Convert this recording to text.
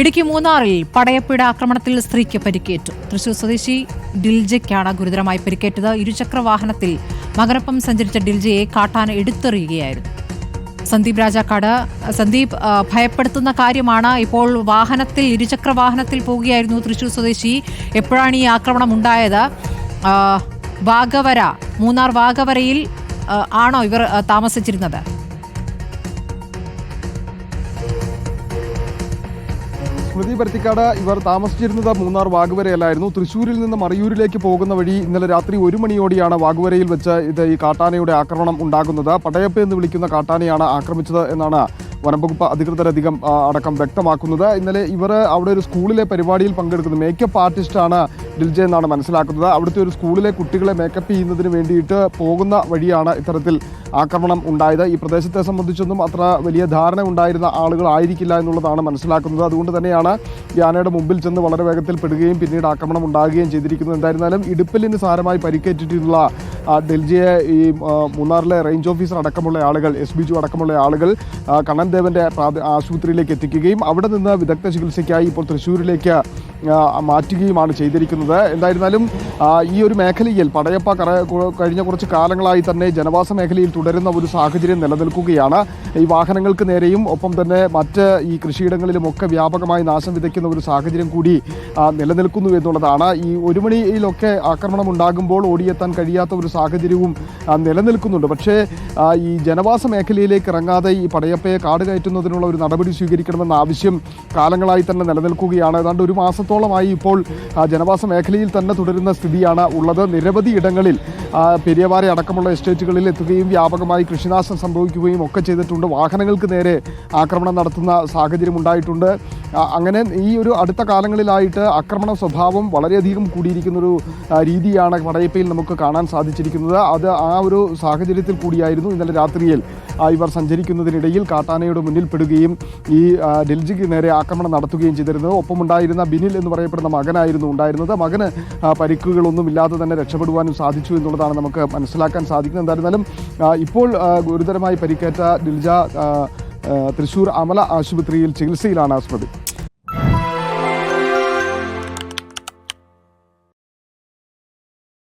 ഇടുക്കി മൂന്നാറിൽ പടയപ്പീട ആക്രമണത്തിൽ സ്ത്രീക്ക് പരിക്കേറ്റു. തൃശൂർ സ്വദേശി ഡിൽജയ്ക്കാണ് ഗുരുതരമായി പരിക്കേറ്റത്. ഇരുചക്ര വാഹനത്തിൽ മകരപ്പം സഞ്ചരിച്ച ഡിൽജയെ കാട്ടാന എടുത്തെറിയുകയായിരുന്നു. സന്ദീപ് രാജാക്കാട് സന്ദീപ് ഭയപ്പെടുത്തുന്ന കാര്യമാണ്. ഇപ്പോൾ വാഹനത്തിൽ ഇരുചക്ര വാഹനത്തിൽ പോവുകയായിരുന്നു തൃശൂർ സ്വദേശി. എപ്പോഴാണ് ഈ ആക്രമണം ഉണ്ടായത്? വാഗവര മൂന്നാർ വാഗവരയിൽ ആണോ ഇവർ താമസിച്ചിരുന്നത്? സ്മൃതി പരുത്തിക്കാട് ഇവർ താമസിച്ചിരുന്നത് മൂന്നാർ വാഗുവരയിലായിരുന്നു. തൃശ്ശൂരിൽ നിന്ന് മറയൂരിലേക്ക് പോകുന്ന വഴി ഇന്നലെ രാത്രി ഒരു മണിയോടെയാണ് വാഗുവരയിൽ വെച്ച് ഇത് ഈ കാട്ടാനയുടെ ആക്രമണം ഉണ്ടാകുന്നത്. പടയപ്പ് എന്ന് വിളിക്കുന്ന കാട്ടാനയാണ് ആക്രമിച്ചത് എന്നാണ് വനംവകുപ്പ് അധികൃതരധികം അധികം അടക്കം വ്യക്തമാക്കുന്നത്. ഇന്നലെ ഇവർ അവിടെ ഒരു സ്കൂളിലെ പരിപാടിയിൽ പങ്കെടുക്കുന്നത് മേക്കപ്പ് ആർട്ടിസ്റ്റാണ് ഡിൽജ എന്നാണ് മനസ്സിലാക്കുന്നത്. അവിടുത്തെ ഒരു സ്കൂളിലെ കുട്ടികളെ മേക്കപ്പ് ചെയ്യുന്നതിന് വേണ്ടിയിട്ട് പോകുന്ന വഴിയാണ് ഇത്തരത്തിൽ ആക്രമണം ഉണ്ടായത്. ഈ പ്രദേശത്തെ സംബന്ധിച്ചൊന്നും അത്ര വലിയ ധാരണ ഉണ്ടായിരുന്ന ആളുകളായിരിക്കില്ല എന്നുള്ളതാണ് മനസ്സിലാക്കുന്നത്. അതുകൊണ്ട് തന്നെയാണ് ഈ ആനയുടെ മുമ്പിൽ ചെന്ന് വളരെ വേഗത്തിൽ പെടുകയും പിന്നീട് ആക്രമണം ഉണ്ടാകുകയും ചെയ്തിരിക്കുന്നത്. എന്തായിരുന്നാലും ഇടുപ്പലിന് സാരമായി പരിക്കേറ്റിട്ടുള്ള ആ, ഡൽജിയെ ഈ മൂന്നാറിലെ റേഞ്ച് ഓഫീസർ അടക്കമുള്ള ആളുകൾ എസ് ബി ജു അടക്കമുള്ള ആളുകൾ കണ്ണൻ ദേവന്റെ ആശുപത്രിയിലേക്ക് എത്തിക്കുകയും അവിടെ നിന്ന് വിദഗ്ധ ചികിത്സയ്ക്കായി ഇപ്പോൾ തൃശ്ശൂരിലേക്ക് മാറ്റുകയുമാണ് ചെയ്തിരിക്കുന്നത്. എന്തായിരുന്നാലും ഈ ഒരു മേഖലയിൽ പടയപ്പ കഴിഞ്ഞ കുറച്ച് കാലങ്ങളായി തന്നെ ജനവാസ മേഖലയിൽ തുടരുന്ന ഒരു സാഹചര്യം നിലനിൽക്കുകയാണ്. ഈ വാഹനങ്ങൾക്ക് നേരെയും ഒപ്പം തന്നെ മറ്റ് ഈ കൃഷിയിടങ്ങളിലും ഒക്കെ വ്യാപകമായി നാശം വിതയ്ക്കുന്ന ഒരു സാഹചര്യം കൂടി നിലനിൽക്കുന്നു എന്നുള്ളതാണ്. ഈ ഒരു മണിയിലൊക്കെ ആക്രമണം ഉണ്ടാകുമ്പോൾ ഓടിയെത്താൻ കഴിയാത്ത ഒരു സാഹചര്യവും നിലനിൽക്കുന്നുണ്ട്. പക്ഷേ ഈ ജനവാസ മേഖലയിലേക്ക് ഇറങ്ങാതെ ഈ പടയപ്പയെ കാട് കയറ്റുന്നതിനുള്ള ഒരു നടപടി സ്വീകരിക്കണമെന്ന ആവശ്യം കാലങ്ങളായി തന്നെ നിലനിൽക്കുകയാണ്. ഏതാണ്ട് ഒരു മാസത്തോളമായി ഇപ്പോൾ ജനവാസ മേഖലയിൽ തന്നെ തുടരുന്ന സ്ഥിതിയാണ് ഉള്ളത്. നിരവധി ഇടങ്ങളിൽ പെരിയവാര അടക്കമുള്ള എസ്റ്റേറ്റുകളിൽ എത്തുകയും വ്യാപകമായി കൃഷിനാശം സംഭവിക്കുകയും ഒക്കെ ചെയ്തിട്ടുണ്ട്. വാഹനങ്ങൾക്ക് നേരെ ആക്രമണം നടത്തുന്ന സാഹചര്യം ഉണ്ടായിട്ടുണ്ട്. അങ്ങനെ ഈ ഒരു അടുത്ത കാലങ്ങളിലായിട്ട് ആക്രമണ സ്വഭാവം വളരെയധികം കൂടിയിരിക്കുന്ന ഒരു രീതിയാണ് പടയപ്പയിൽ നമുക്ക് കാണാൻ സാധിച്ചിരിക്കുന്നത്. അത് ആ ഒരു സാഹചര്യത്തിൽ കൂടിയായിരുന്നു. ഇന്നലെ രാത്രിയിൽ ഇവർ സഞ്ചരിക്കുന്നതിനിടയിൽ കാട്ടാനയുടെ മുന്നിൽ പെടുകയും ഈ ഡൽഹിക്ക് നേരെ ആക്രമണം നടത്തുകയും ചെയ്തിരുന്നത്. ഒപ്പമുണ്ടായിരുന്ന ബിനിൽ എന്ന് പറയപ്പെടുന്ന മകനായിരുന്നു ഉണ്ടായിരുന്നത്. മകന് പരിക്കുകളൊന്നും ഇല്ലാതെ തന്നെ രക്ഷപ്പെടുവാനും സാധിച്ചു എന്നുള്ളതാണ് നമുക്ക് മനസ്സിലാക്കാൻ സാധിക്കുന്നത്. എന്തായിരുന്നാലും ഇപ്പോൾ ഗുരുതരമായി പരിക്കേറ്റ ആ, തൃശൂർ അമല ആശുപത്രിയിൽ ചികിത്സയിലാണ് സ്മൃതി